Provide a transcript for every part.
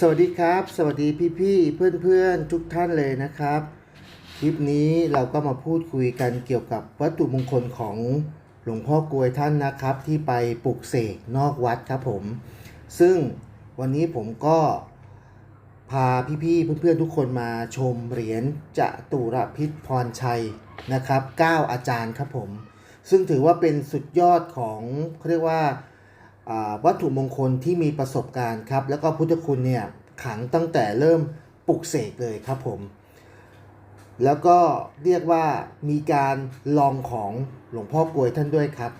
สวัสดีครับ สวัสดีพี่ๆเพื่อนๆทุกท่านเลยนะครับ คลิปนี้เราก็มาพูดคุยกันเกี่ยวกับวัตถุมงคลของหลวงพ่อกลวยท่านนะครับ ที่ไปปลุกเสกนอกวัดครับผม ซึ่งวันนี้ผมก็พาพี่ๆเพื่อนๆทุกคนมาชมเหรียญจตุรพิษพรชัยนะครับ 9 อาจารย์ครับผม ซึ่งถือว่าเป็นสุดยอดของเขาเรียกว่าอ่า วัตถุมงคลที่มีประสบการณ์ครับ แล้วก็พุทธคุณเนี่ยขังตั้งแต่เริ่มปลุกเสกเลยครับผม แล้วก็เรียกว่ามีการลองของหลวงพ่อกลวยท่านด้วยครับ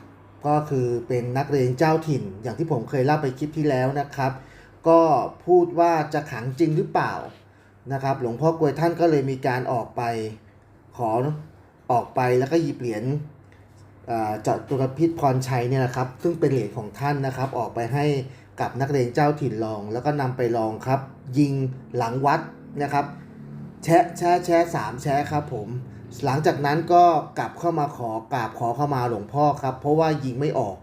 ก็คือเป็นนักเรียนเจ้าถิ่น อย่างที่ผมเคยเล่าไปคลิปที่แล้วนะครับ ก็พูดว่าจะขังจริงหรือเปล่านะครับ หลวงพ่อกลวยท่านก็เลยมีการออกไปขอออกไปแล้วก็หยิบเหรียญ จตุรพิษพรชัยเนี่ยนะครับซึ่งเป็นเหรียญของท่านนะครับ ออกไปให้กับนักเรียนเจ้าถิ่นลอง แล้วก็นำไปลองครับ ยิงหลังวัดนะครับ แชะแชะแชะสามแชะครับผมหลังจากนั้นก็กลับเข้ามาขอกราบขอเข้ามาหลวงพ่อครับ เพราะว่ายิงไม่ออก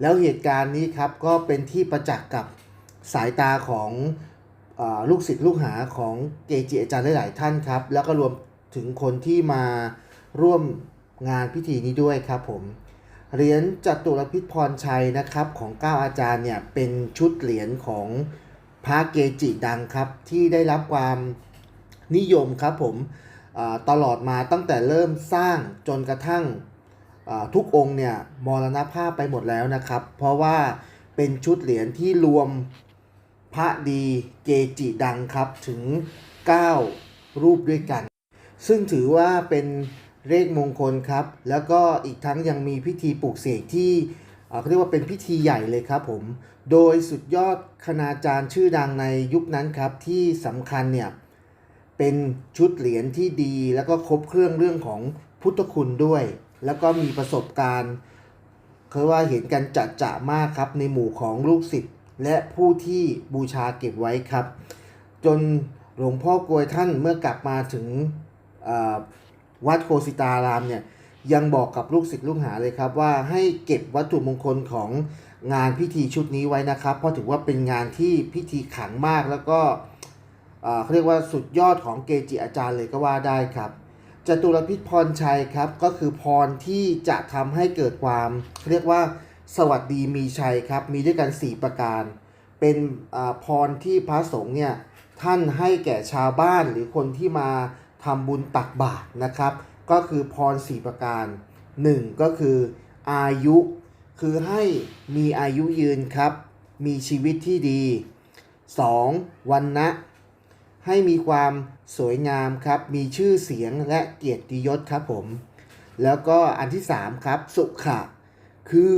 แล้วเหตุการณ์นี้ครับก็เป็นที่ประจักษ์กับสายตาของอลูกศิษย์ลูกหาของเกจิอาจารย์หลาย ๆ ท่านครับ แล้วก็รวมถึงคนที่มาร่วม งานพิธีนี้ด้วยครับผมเหรียญจตุรพิษพรชัยนะครับของเก้าอาจารย์เนี่ยเป็นชุดเหรียญของพระเกจิดังครับที่ได้รับความนิยมครับผมตลอดมาตั้งแต่เริ่มสร้างจนกระทั่งทุกองค์เนี่ยมรณภาพไปหมดแล้วนะครับ เพราะว่าเป็นชุดเหรียญที่รวมพระดีเกจิดังครับถึง 9 รูปด้วยกัน ซึ่งถือว่าเป็น เลขมงคลครับ แล้วก็อีกทั้งยังมีพิธีปลูกเสกที่เขาเรียกว่าเป็นพิธีใหญ่เลยครับผม โดยสุดยอดคณาจารย์ชื่อดังในยุคนั้นครับ ที่สำคัญเนี่ยเป็นชุดเหรียญที่ดีแล้วก็ครบเครื่องเรื่องของพุทธคุณด้วย แล้วก็มีประสบการณ์เคยว่าเห็นกันจัดจะมากครับ ในหมู่ของลูกศิษย์และผู้ที่บูชาเก็บไว้ครับ จนหลวงพ่อกลวยท่านเมื่อกลับมาถึง วัดโคสิตารามเนี่ยยังบอกกับลูกศิษย์ลูกหาเลยครับว่าให้เก็บวัตถุมงคลของงานพิธีชุดนี้ไว้นะครับ เพราะถือว่าเป็นงานที่พิธีขลังมากแล้วก็เขาเรียกว่าสุดยอดของเกจิอาจารย์เลยก็ว่าได้ครับจตุรพิษพรชัยครับก็คือพรที่จะทำให้เกิดความเขาเรียกว่าสวัสดีมีชัยครับมีด้วยกัน 4 ประการ เป็นพรที่พระสงฆ์เนี่ยท่านให้แก่ชาวบ้านหรือคนที่มา ทำบุญตักบาตรนะครับ ก็คือพร4ประการ 1 ก็คืออายุ คือให้มีอายุยืนครับ มีชีวิตที่ดี 2. วันนะให้มีความสวยงามครับ มีชื่อเสียงและเกียรติยศครับผม แล้วก็อันที่ 3 ครับ สุขะ คือ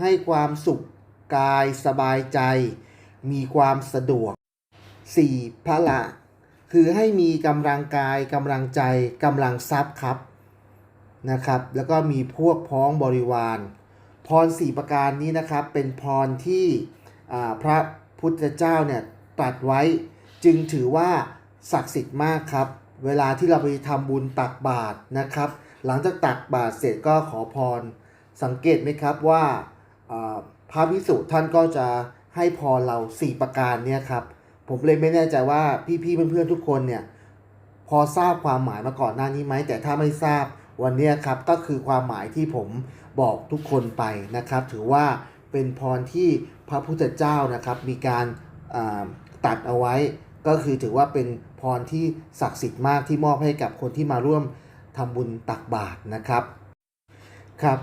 ให้ความสุขกายสบายใจ มีความสะดวก 4. พระละ คือให้มีกำลังกายกำลังใจกำลังทรัพย์ครับนะครับ แล้วก็มีพวกพ้องบริวาร พรสี่ประการนี้นะครับ เป็นพรที่พระพุทธเจ้าเนี่ยตรัสไว้ จึงถือว่าศักดิ์สิทธิ์มากครับ เวลาที่เราไปทำบุญตักบาตรนะครับ หลังจากตักบาตรเสร็จก็ขอพร สังเกตไหมครับว่าพระพิสุท่านก็จะให้พรเรา 4 ประการเนี่ยครับ ผมเลยไม่แน่ใจว่าพี่ๆเพื่อนๆทุกคนเนี่ยพอทราบความหมายมาก่อนหน้านี้ไหมแต่ถ้าไม่ทราบวันนี้ครับก็คือความหมายที่ผมบอกทุกคนไปนะครับ ถือว่าเป็นพรที่พระพุทธเจ้านะครับมีการตัดเอาไว้ ก็คือถือว่าเป็นพรที่ศักดิ์สิทธิ์มากที่มอบให้กับคนที่มาร่วมทำบุญตักบาตรนะครับครับ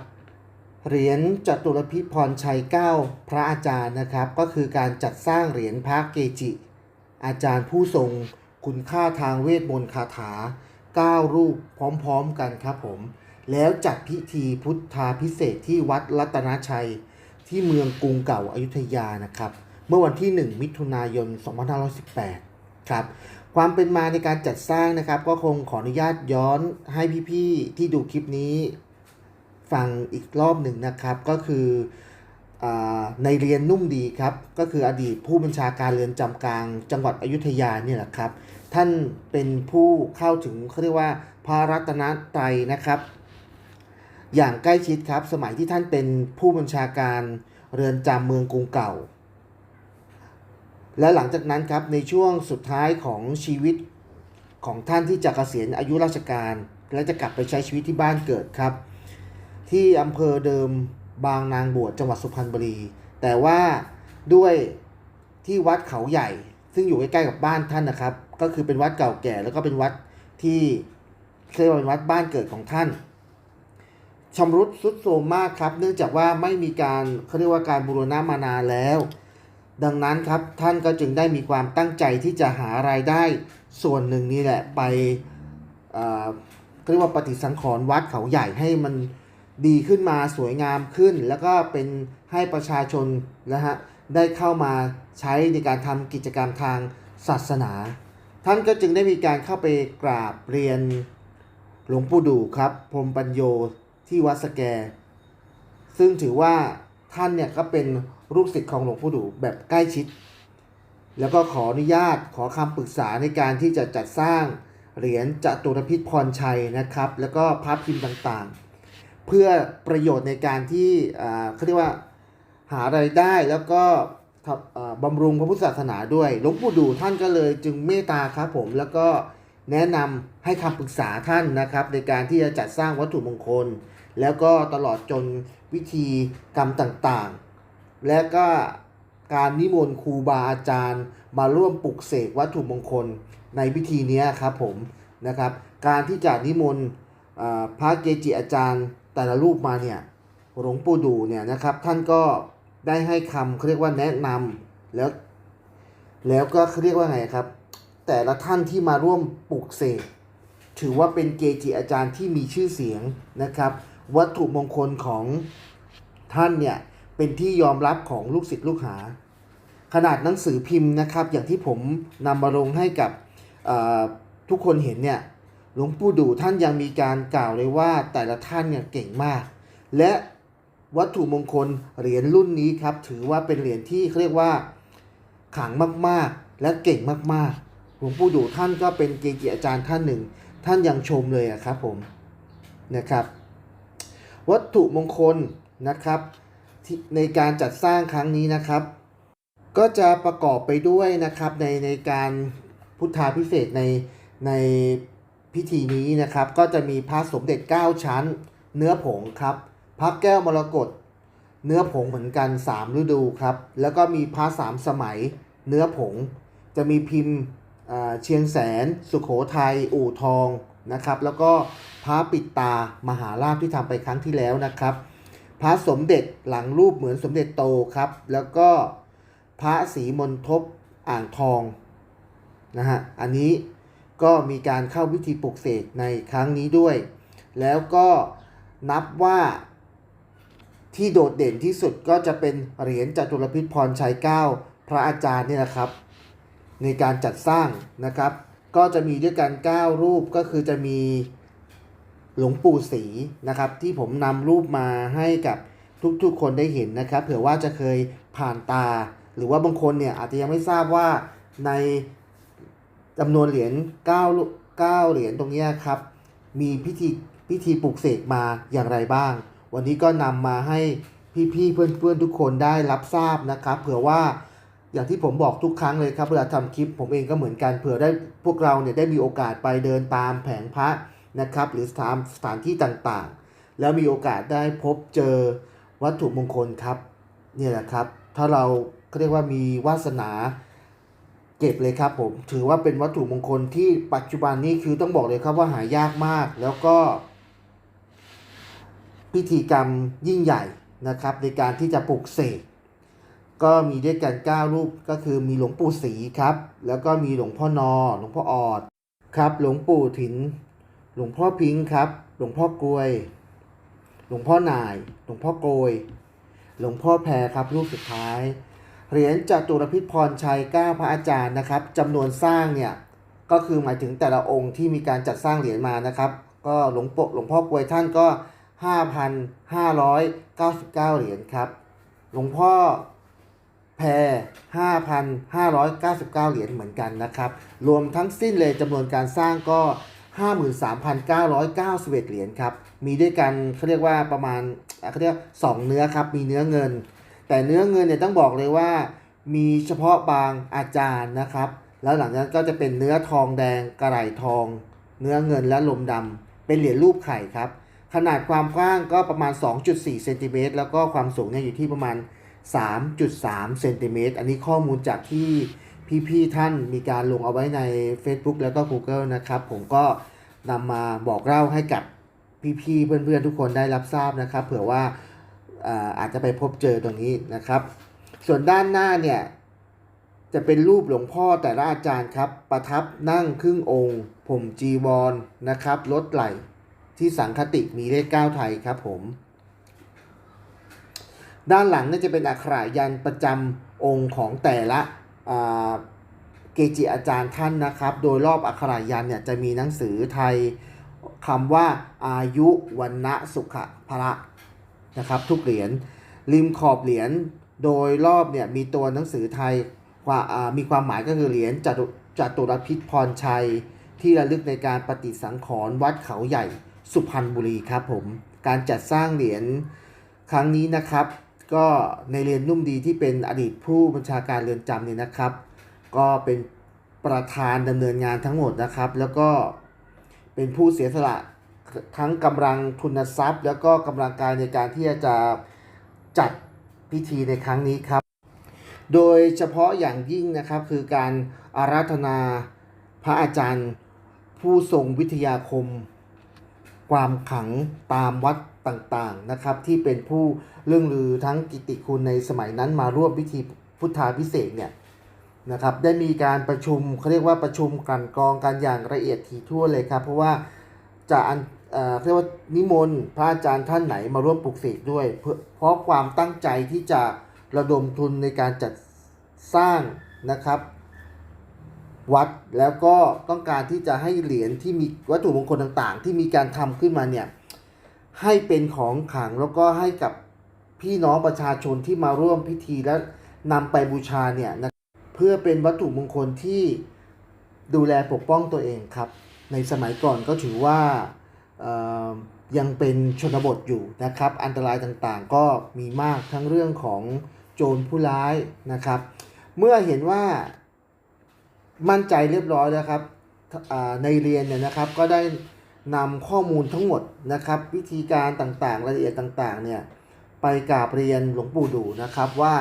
เหรียญจตุรพิพรชัย 9 พระอาจารย์นะครับ ก็คือการจัดสร้างเหรียญพระเกจิ อาจารย์ผู้ทรงคุณค่าทางเวทมนต์คาถา 9 รูปพร้อมๆกันครับผม แล้วจัดพิธีพุทธาพิเศษที่วัดรัตนชัยที่เมืองกรุงเก่าอายุทยานะครับ เมื่อวันที่ 1 มิถุนายน 2518 ครับ ความเป็นมาในการจัดสร้างนะครับ ก็คงขออนุญาตย้อนให้พี่ๆที่ดูคลิปนี้ฟังอีกรอบหนึ่งนะครับก็คือ ในเรียนนุ่มดีครับ ก็คืออดีตผู้บัญชาการเรือนจำกลาง จังหวัดอยุธยาเนี่ยแหละครับ ท่านเป็นผู้เข้าถึงเขาเรียกว่าพระรัตนตรัยนะครับ อย่างใกล้ชิดครับสมัยที่ท่านเป็นผู้บัญชาการเรือนจำเมืองกรุงเก่า และหลังจากนั้นครับในช่วงสุดท้ายของชีวิตของท่านที่จะเกษียณอายุราชการ และจะกลับไปใช้ชีวิตที่บ้านเกิดครับ ที่อำเภอเดิม บางนางบวชจังหวัดสุพรรณบุรี แต่ว่าด้วยที่วัดเขาใหญ่ ซึ่งอยู่ใกล้ๆกับบ้านท่านนะครับ ก็คือเป็นวัดเก่าแก่แล้วก็เป็นวัดที่เคยเป็นวัดบ้านเกิดของท่านชำรุดทรุดโทรมมากครับ เนื่องจากว่าไม่มีการเขาเรียกว่าการบูรณะมานานแล้ว ดังนั้นครับท่านก็จึงได้มีความตั้งใจที่จะหารายได้ส่วนหนึ่งนี่แหละไปเอ่อเขาเรียกว่าปฏิสังขรณ์วัดเขาใหญ่ให้มัน ดีขึ้นมาสวยงามขึ้น แล้วก็เป็นให้ประชาชนนะฮะได้เข้ามาใช้ในการทำกิจกรรมทางศาสนา ท่านก็จึงได้มีการเข้าไปกราบเรียนหลวงปู่ดูครับ พรมปัญโยที่วัดสแก ซึ่งถือว่าท่านเนี่ยก็เป็นลูกศิษย์ของหลวงปู่ดูแบบใกล้ชิด แล้วก็ขออนุญาตขอคำปรึกษาในการที่จะจัดสร้างเหรียญจตุรพิษพรชัยนะครับ แล้วก็พระพิมพ์ต่างๆ เพื่อประโยชน์ในการที่อ่าเขาเรียกว่าหารายได้แล้วก็บำรุงพระพุทธศาสนาด้วยหลวงปู่ดูท่านก็เลยจึงเมตตาครับผมแล้วก็แนะนำให้คำปรึกษาท่านนะครับ ในการที่จะจัดสร้างวัตถุมงคล แล้วก็ตลอดจนวิธีกรรมต่างๆ และก็การนิมนต์ครูบาอาจารย์ มาร่วมปลุกเสกวัตถุมงคลในพิธีนี้ครับผมนะครับ การที่จะนิมนต์อ่าพระเกจิอาจารย์ แต่ละรูปมาเนี่ยหลวงปู่ดูเนี่ยนะครับท่านก็ได้ให้คำเขาเรียกว่าแนะนำแล้ว แล้วก็เขาเรียกว่าไงครับ แต่ละท่านที่มาร่วมปลุกเสกถือว่าเป็นเกจิอาจารย์ที่มีชื่อเสียงนะครับ วัตถุมงคลของท่านเนี่ยเป็นที่ยอมรับของลูกศิษย์ลูกหา ขนาดหนังสือพิมพ์นะครับ อย่างที่ผมนำมาลงให้กับทุกคนเห็นเนี่ย หลวงปู่ดูท่านยังมีการกล่าวเลยว่าแต่ละท่านเนี่ยเก่งมาก และวัตถุมงคลเหรียญรุ่นนี้ครับถือว่าเป็นเหรียญที่เขาเรียกว่าขังมากๆ และเก่งมากๆ หลวงปู่ดูท่านก็เป็นเกจิอาจารย์ท่านหนึ่ง ท่านยังชมเลยอะครับผมนะครับ วัตถุมงคลนะครับที่ในการจัดสร้างครั้งนี้นะครับ ก็จะประกอบไปด้วยนะครับในในการพุทธาพิเศษในใน พิธีนี้นะครับก็จะมีพระสมเด็จ 9 ชั้น เนื้อผงครับพระแก้วมรกตเนื้อผงเหมือนกัน 3 ฤดูครับ แล้วก็มีพระสามสมัยเนื้อผง จะมีพิมพ์เชียงแสน สุขโขทัยอู่ทองนะครับ แล้วก็พระปิดตามหาราชที่ทำไปครั้งที่แล้วนะครับ พระสมเด็จหลังรูปเหมือนสมเด็จโตครับ แล้วก็พระศรีมนทบอ่างทองนะฮะอันนี้ ก็มีการเข้าพิธีปลุกเสกในครั้งนี้ด้วย แล้วก็นับว่าที่โดดเด่นที่สุดก็จะเป็นเหรียญจตุรพิษพรชัยเก้าพระอาจารย์เนี่ยนะครับ ในการจัดสร้างนะครับ ก็จะมีด้วยกัน 9 รูปก็คือจะมีหลวงปู่ศรีนะครับ ที่ผมนำรูปมาให้กับทุกๆคนได้เห็นนะครับ เผื่อว่าจะเคยผ่านตา หรือว่าบางคนเนี่ยอาจจะยังไม่ทราบว่าใน จำนวนเหรียญ9 9เหรียญตรงนี้ครับ มีพิธีพิธีปลุกเสกมาอย่างไรบ้าง วันนี้ก็นำมาให้พี่ๆเพื่อนๆทุกคนได้รับทราบนะครับ เผื่อว่าอย่างที่ผมบอกทุกครั้งเลยครับเวลาทำคลิปผมเองก็เหมือนกันเผื่อได้พวกเราเนี่ยได้มีโอกาสไปเดินตามแผงพระนะครับ หรือตามสถานที่ต่างๆ แล้วมีโอกาสได้พบเจอวัตถุมงคลครับ เนี่ยแหละครับ ถ้าเราเขาเรียกว่ามีวาสนา เก็บเลยครับผมถือว่าเป็นวัตถุมงคลที่ปัจจุบันนี้คือต้องบอกเลยครับว่าหายากมาก แล้วก็ พิธีกรรมยิ่งใหญ่นะครับ ในการที่จะปลุกเสกก็มีด้วยกัน 9 รูปก็คือมีหลวงปู่ศรีครับ แล้วก็มีหลวงพ่อนอหลวงพ่อออดครับ หลวงปู่ถิน หลวงพ่อพิงค์ครับ หลวงพ่อกลวย หลวงพ่อนาย หลวงพ่อโกย หลวงพ่อแพรครับรูปสุดท้าย เหรียญจตุรพิษพรชัย9พระอาจารย์นะครับจำนวนสร้างเนี่ยก็คือหมายถึงแต่ละองค์ที่มีการจัดสร้างเหรียญมานะครับ ก็หลวงปหลวงพ่อกวยท่านก็ 5,599 เหรียญครับ หลวงพ่อแพร5,599 เหรียญเหมือนกันนะครับ รวมทั้งสิ้นเลยจำนวนการสร้างก็ 53,991 เหรียญครับ มีด้วยกันเขาเรียกว่าประมาณเขาเรียกสองเนื้อครับ มีเนื้อเงิน แต่เนื้อเงินเนี่ยต้องบอกเลยว่า มีเฉพาะบางอาจารย์นะครับ แล้วหลังจากนั้นก็จะเป็นเนื้อทองแดงกระไหลทอง เนื้อเงินและลมดำเป็นเหรียญรูปไข่ครับ ขนาดความกว้างก็ประมาณ 2.4เซนติเมตรแล้วก็ความสูงเนี่ยอยู่ที่ประมาณ 3.3เซนติเมตรอันนี้ข้อมูลจากที่พี่ๆท่านมีการลงเอาไว้ใน Facebook แล้วก็ Google นะครับ ผมก็นำมาบอกเล่าให้กับพี่ๆเพื่อนๆทุกคนได้รับทราบนะครับ เผื่อว่า อาจจะไปพบเจอตรงนี้นะครับ ส่วนด้านหน้าเนี่ยจะเป็นรูปหลวงพ่อแต่ละอาจารย์ครับ ประทับนั่งครึ่งองค์ ผมจีวรนะครับลดไหลที่สังคติมีเลขเก้าไทยครับผม ด้านหลังเนี่ยจะเป็นอักขระยันประจำองค์ของแต่ละเกจิอาจารย์ท่านนะครับ โดยรอบอักขระยันเนี่ยจะมีหนังสือไทยคำว่าอายุวันนะสุขะพระ นะครับทุกเหรียญริมขอบเหรียญโดยรอบเนี่ยมีตัวหนังสือไทยว่ามีความหมายก็คือเหรียญจตุจตุรพิษพรชัย ที่ระลึกในการปฏิสังขรณ์วัดเขาใหญ่สุพรรณบุรีครับผมการจัดสร้างเหรียญครั้งนี้นะครับ ก็ในเรียนนุ่มดีที่เป็นอดีตผู้บัญชาการเรือนจำเนี่ยนะครับ ก็เป็นประธานดำเนินงานทั้งหมดนะครับ แล้วก็เป็นผู้เสียสละ ทั้งกำลังทุนทรัพย์ แล้วก็กำลังกายในการที่จะจัดพิธีในครั้งนี้ครับ โดยเฉพาะอย่างยิ่งนะครับคือการอาราธนาพระอาจารย์ ผู้ทรงวิทยาคม ความขังตามวัดต่างๆนะครับที่เป็นผู้เรื่องลือทั้งกิติคุณในสมัยนั้นมาร่วมพิธีพุทธาพิเศษเนี่ยนะครับได้มีการประชุมเขาเรียกว่าประชุมกลันกรองกันอย่างละเอียดถี่ถ้วนเลยครับ เพราะว่าจะอัน เอ่อเรียกว่านิมนต์พระอาจารย์ท่านไหนมาร่วมปลุกเสกด้วยเพื่อเพราะความตั้งใจที่จะระดมทุนในการจัดสร้างนะครับ วัดแล้วก็ต้องการที่จะให้เหรียญที่มีวัตถุมงคลต่างๆ ที่มีการทำขึ้นมาเนี่ยให้เป็นของขังแล้วก็ให้กับพี่น้องประชาชนที่มาร่วมพิธีและนำไปบูชาเนี่ยนะเพื่อเป็นวัตถุมงคลที่ดูแลปกป้องตัวเองครับ ในสมัยก่อนก็ถือว่า ยังเป็นชนบทอยู่นะครับ อันตรายต่างๆ ก็มีมากทั้งเรื่องของโจรผู้ร้ายนะครับ เมื่อเห็นว่ามั่นใจเรียบร้อยแล้วครับในเรียนเนี่ยนะครับก็ได้นำข้อมูลทั้งหมดนะครับ วิธีการต่างๆ รายละเอียดต่างๆเนี่ยไปกราบเรียนหลวงปู่ดูนะครับว่า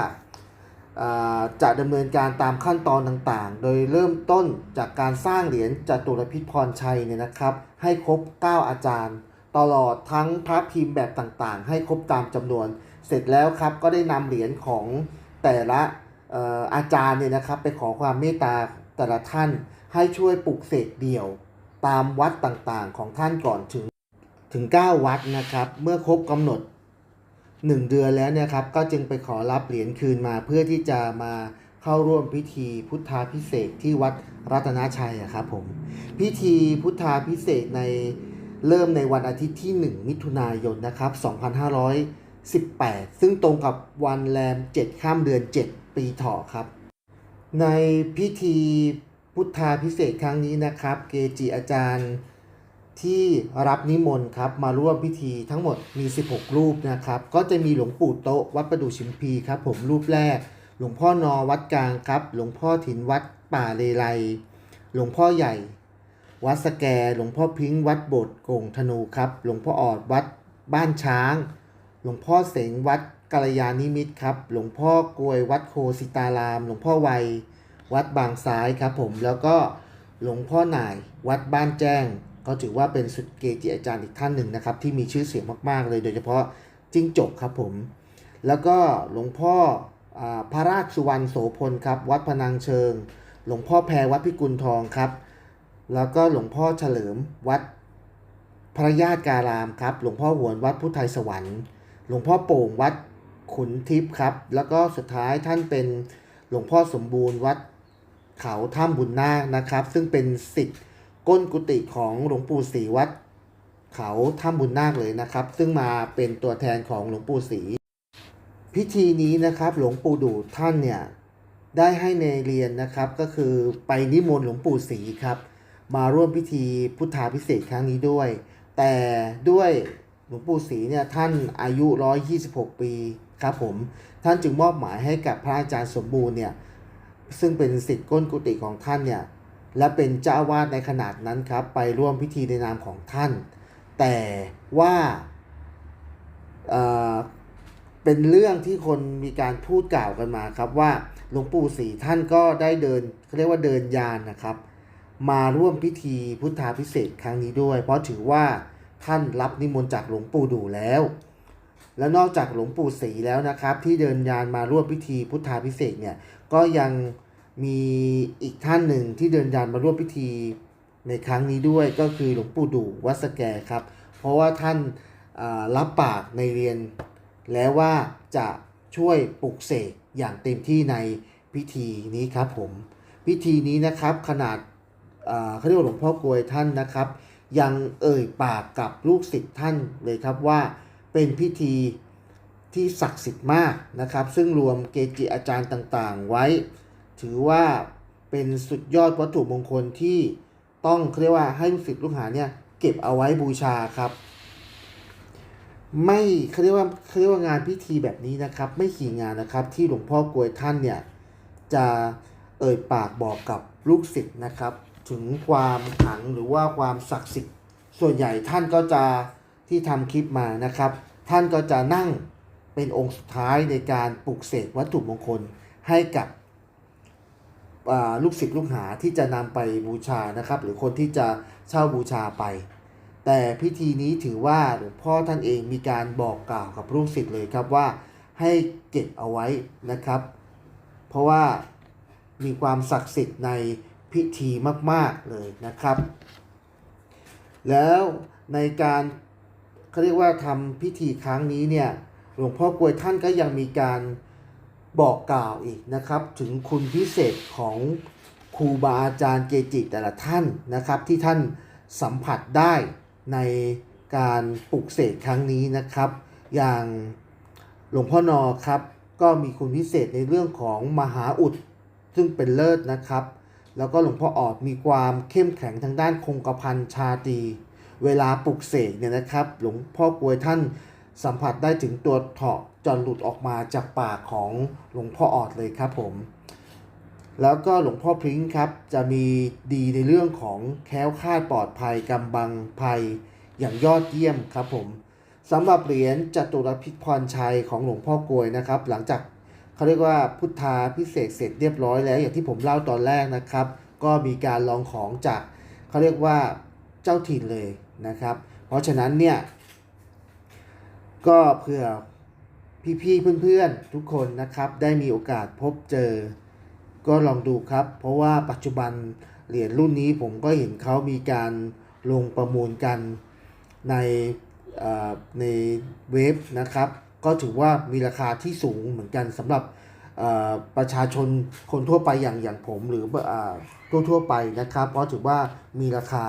จะดำเนินการตามขั้นตอนต่างๆ โดยเริ่มต้นจากการสร้างเหรียญจตุรพิษพรชัยเนี่ยนะครับ ให้ครบ 9 อาจารย์ ตลอดทั้งพระพิมพ์แบบต่างๆ ให้ครบตามจำนวน เสร็จแล้วครับก็ได้นำเหรียญของแต่ละอาจารย์เนี่ยนะครับไปขอความเมตตาแต่ละท่านให้ช่วยปลุกเสกเดี่ยวตามวัดต่างๆ ของท่านก่อนถึงถึง 9 วัดนะครับ เมื่อครบกำหนด 1 เดือนแล้วเนี่ยครับก็จึงไปขอรับเหรียญคืนมาเพื่อที่จะมาเข้าร่วมพิธีพุทธาพิเศษที่วัดรัตนชัยครับผมพิธีพุทธาพิเศษในเริ่มในวันอาทิตย์ที่ 1 มิถุนายนนะครับ 2518 ซึ่งตรงกับวันแรม 7 ข้ามเดือน 7 ปีเถาะครับ ในพิธีพุทธาพิเศษครั้งนี้นะครับ เกจิอาจารย์ ที่รับนิมนต์ครับมาร่วมพิธีทั้งหมดมี 16 รูปนะครับ ก็จะมีหลวงปู่โตะวัดประดู่ชิมพีครับผมรูปแรก หลวงพ่อนอวัดกลางครับ หลวงพ่อถินวัดป่าเลไลหลวงพ่อใหญ่ วัดสแก หลวงพ่อพิงวัดโบสถ์โกงธนูครับ หลวงพ่อออดวัดบ้านช้าง หลวงพ่อเสงวัดกัลยาณิมิตครับ หลวงพ่อกลวยวัดโคสิตาราม หลวงพ่อไวยวัดบางซ้ายครับผมแล้วก็หลวงพ่อหน่าย วัดบ้านแจ้ง ก็ถือว่าเป็นสุดเกจิอาจารย์อีกท่านหนึ่งนะครับ ที่มีชื่อเสียงมากๆเลย โดยเฉพาะจิ้งจกครับผม แล้วก็หลวงพ่ออพระราชสุวรรณโสพลครับ วัดพนังเชิง หลวงพ่อแพรวัดพิกุลทองครับ แล้วก็หลวงพ่อเฉลิมวัดพระญาติการามครับ หลวงพ่อหวนวัดพุทธไทยสวรรค์หลวงพ่อโป่งวัดขุนทิพย์ครับ แล้วก็สุดท้ายท่านเป็นหลวงพ่อสมบูรณ์วัดเขาถ้ำบุญนาคนะครับ ซึ่งเป็นสิทธิ์ ก้นกุฏิของหลวงปู่ศรีวัด เขาถ้ำบุญนาคเลยนะครับ ซึ่งมาเป็นตัวแทนของหลวงปู่ศรีพิธีนี้นะครับหลวงปู่ดูท่านเนี่ยได้ให้ในเรียนนะครับก็คือไปนิมนต์หลวงปู่ศรีครับ มาร่วมพิธีพุทธาพิเศษครั้งนี้ด้วย แต่ด้วยหลวงปู่ศรีเนี่ยท่านอายุ 126 ปีครับผมท่านจึงมอบหมายให้กับพระอาจารย์สมบูรณ์เนี่ยซึ่งเป็นสิทธิ์ก้นกุฏิของท่านเนี่ย และเป็นเจ้าอาวาสในขนาดนั้นครับ ไปร่วมพิธีในนามของท่าน แต่ว่าเเป็นเรื่องที่คนมีการพูดกล่าวกันมาครับว่าหลวงปู่ศรีท่านก็ได้เดินเขาเรียกว่าเดินยานนะครับ มาร่วมพิธีพุทธาพิเศษครั้งนี้ด้วย เพราะถือว่าท่านรับนิมนต์จากหลวงปู่ดูแล้ว และนอกจากหลวงปู่ศรีแล้วนะครับ ที่เดินยานมาร่วมพิธีพุทธาพิเศษเนี่ยก็ยัง มีอีกท่านหนึ่งที่เดินยานมาร่วมพิธีในครั้งนี้ด้วยก็คือหลวงปู่ดูวัดสแกครับ เพราะว่าท่านรับปากในเรียน แล้วว่าจะช่วยปลุกเสกอย่างเต็มที่ในพิธีนี้ครับผม พิธีนี้นะครับขนาดเขาเรียกว่าหลวงพ่อกลวยท่านนะครับ ยังเอ่ยปากกับลูกศิษย์ท่านเลยครับว่าเป็นพิธีที่ศักดิ์สิทธิ์มากนะครับ ซึ่งรวมเกจิอาจารย์ต่างๆไว้ ถือว่าเป็นสุดยอดวัตถุมงคลที่ต้องเรียกว่าให้ลูกศิษย์ลูกหาเนี่ยเก็บเอาไว้บูชาครับ ไม่เขาเรียกว่าเขาเรียกว่างานพิธีแบบนี้นะครับ ไม่ขี่งานนะครับ ที่หลวงพ่อกลวยท่านเนี่ยจะเอ่ยปากบอกกับลูกศิษย์นะครับ ถึงความขลังหรือว่าความศักดิ์สิทธิ์ส่วนใหญ่ท่านก็จะที่ทำคลิปมานะครับ ท่านก็จะนั่งเป็นองค์สุดท้ายในการปลุกเสกวัตถุมงคลให้กับ ลูกศิษย์ลูกหาที่จะนำไปบูชานะครับ หรือคนที่จะเช่าบูชาไป แต่พิธีนี้ถือว่าหลวงพ่อท่านเองมีการบอกกล่าวกับลูกศิษย์เลยครับว่าให้เก็บเอาไว้นะครับ เพราะว่ามีความศักดิ์สิทธิ์ในพิธีมาก ๆ เลยนะครับ แล้วในการเขาเรียกว่าทำพิธีครั้งนี้เนี่ยหลวงพ่อกลวยท่านก็ยังมีการ บอกกล่าวอีกนะครับ ถึงคุณพิเศษของครูบาอาจารย์เกจิแต่ละท่านนะครับ ที่ท่านสัมผัสได้ในการปลุกเสกครั้งนี้นะครับ อย่างหลวงพ่อนอครับ ก็มีคุณพิเศษในเรื่องของมหาอุดซึ่งเป็นเลิศนะครับ แล้วก็หลวงพ่อออดมีความเข้มแข็งทางด้านคงกระพันชาตรีเวลาปลุกเสกเนี่ยนะครับ หลวงพ่อกลวยท่าน สัมผัสได้ถึงตัวเถาะจนหลุดออกมาจากปากของหลวงพ่อออดเลยครับผม แล้วก็หลวงพ่อพริ้งครับ จะมีดีในเรื่องของแค้วคาดปลอดภัยกำบังภัยอย่างยอดเยี่ยมครับผมสำหรับเหรียญจตุรพิษพรชัยของหลวงพ่อกวยนะครับ หลังจากเขาเรียกว่าพุทธาพิเศษเสร็จเรียบร้อยแล้ว อย่างที่ผมเล่าตอนแรกนะครับ ก็มีการลองของจากเขาเรียกว่าเจ้าถิ่นเลยนะครับ เพราะฉะนั้นเนี่ย ก็เผื่อพี่ๆเพื่อนๆทุกคนนะครับ ได้มีโอกาสพบเจอ ก็ลองดูครับ เพราะว่าปัจจุบันเหรียญรุ่นนี้ผมก็เห็นเขามีการลงประมูลกันในในเว็บนะครับ ก็ถือว่ามีราคาที่สูงเหมือนกันสำหรับประชาชนคนทั่วไปอย่างอย่างผมหรืออทั่วทั่วไปนะครับ เพราะถือว่ามีราคา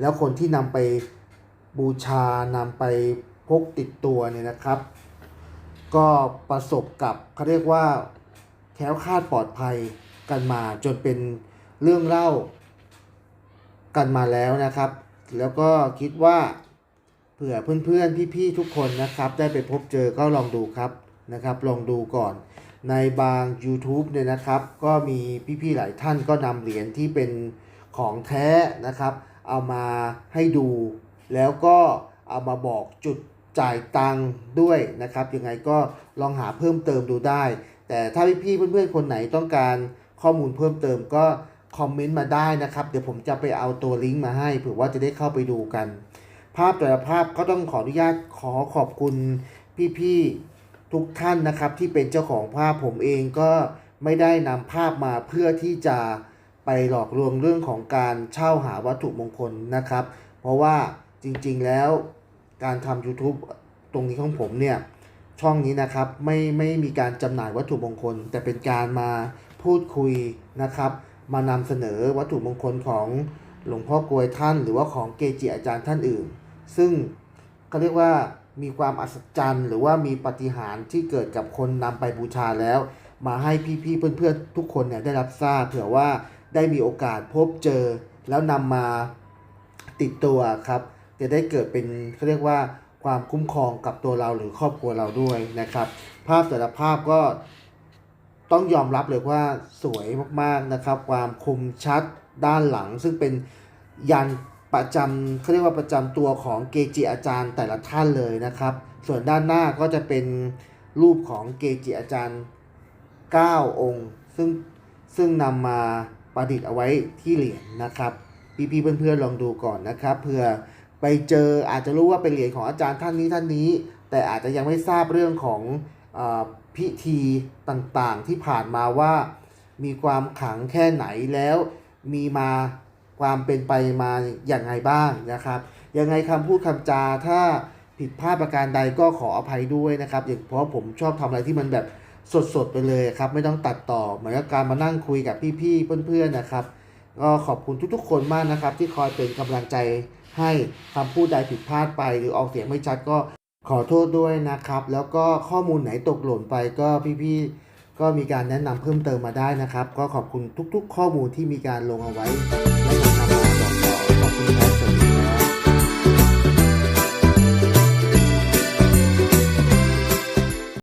แล้วคนที่นำไปบูชานำไป พกติดตัวเนี่ยนะครับ ก็ประสบกับเขาเรียกว่าแค้วคาดปลอดภัยกันมาจนเป็นเรื่องเล่ากันมาแล้วนะครับ แล้วก็คิดว่าเผื่อเพื่อนๆพี่ๆทุกคนนะครับ ได้ไปพบเจอก็ลองดูครับนะครับ ลองดูก่อน ในบาง YouTube เนี่ยนะครับ ก็มีพี่ๆหลายท่านก็นำเหรียญที่เป็นของแท้นะครับ เอามาให้ดู แล้วก็เอามาบอกจุด จ่ายตังค์ด้วยนะครับยังไงก็ลองหาเพิ่มเติมดูได้ แต่ถ้าพี่ๆเพื่อนๆคนไหนต้องการข้อมูลเพิ่มเติมก็คอมเมนต์มาได้นะครับ เดี๋ยวผมจะไปเอาตัวลิงก์มาให้เผื่อว่าจะได้เข้าไปดูกัน ภาพแต่ละภาพก็ต้องขออนุญาตขอขอบคุณพี่ๆทุกท่านนะครับ ที่เป็นเจ้าของภาพผมเองก็ไม่ได้นำภาพมาเพื่อที่จะไปหลอกลวงเรื่องของการเช่าหาวัตถุมงคลนะครับ เพราะว่าจริงๆแล้ว การทำ YouTube ตรงนี้ของผมเนี่ย ช่องนี้นะครับไม่ไม่มีการจำหน่ายวัตถุมงคล แต่เป็นการมาพูดคุยนะครับ มานำเสนอวัตถุมงคลของหลวงพ่อกลวยท่าน หรือว่าของเกจิอาจารย์ท่านอื่น ซึ่งเขาเรียกว่ามีความอัศจรรย์ หรือว่ามีปาฏิหารย์ที่เกิดกับคนนำไปบูชาแล้ว มาให้พี่ๆเพื่อนๆทุกคนเนี่ยได้รับทราบเผื่อว่าได้มีโอกาสพบเจอแล้วนำมาติดตัวครับ จะได้เกิดเป็นเขาเรียกว่าความคุ้มครองกับตัวเราหรือครอบครัวเราด้วยนะครับ ภาพแต่ละภาพก็ต้องยอมรับเลยว่าสวยมากๆนะครับ ความคมชัดด้านหลัง ซึ่งเป็นยันประจำเขาเรียกว่าประจำตัวของเกจิอาจารย์แต่ละท่านเลยนะครับ ส่วนด้านหน้าก็จะเป็นรูปของเกจิอาจารย์ 9 องค์ ซึ่งซึ่งนำมาประดิษฐ์เอาไว้ที่เหรียญนะครับ พี่ๆเพื่อนๆลองดูก่อนนะครับเผื่อ ไปเจออาจจะรู้ว่าเป็นเหรียญของอาจารย์ท่านนี้ท่านนี้ แต่อาจจะยังไม่ทราบเรื่องของอพิธีต่างๆ ที่ผ่านมาว่ามีความขังแค่ไหนแล้วมีมาความเป็นไปมาอย่างไงบ้างนะครับยังไงคำพูดคำจาถ้าผิดพลาดประการใดก็ขออภัยด้วยนะครับอย่างเพราะผมชอบทำอะไรที่มันแบบสดๆไปเลยครับไม่ต้องตัดต่อเหมือนกับการมานั่งคุยกับพี่ๆเพื่อนๆนะครับ ก็ขอบคุณทุกๆคนมากนะครับ ที่คอยเป็นกำลังใจ ให้คำพูดใดผิดพลาดไป หรือออกเสียงไม่ชัดก็ขอโทษด้วยนะครับ แล้วก็ข้อมูลไหนตกหล่นไปก็พี่ๆก็มีการแนะนำเพิ่มเติมมาได้นะครับ ก็ขอบคุณทุกๆ ข้อมูลที่มีการลงเอาไว้และนำมาบอกต่อขอบคุณครับสวัสดี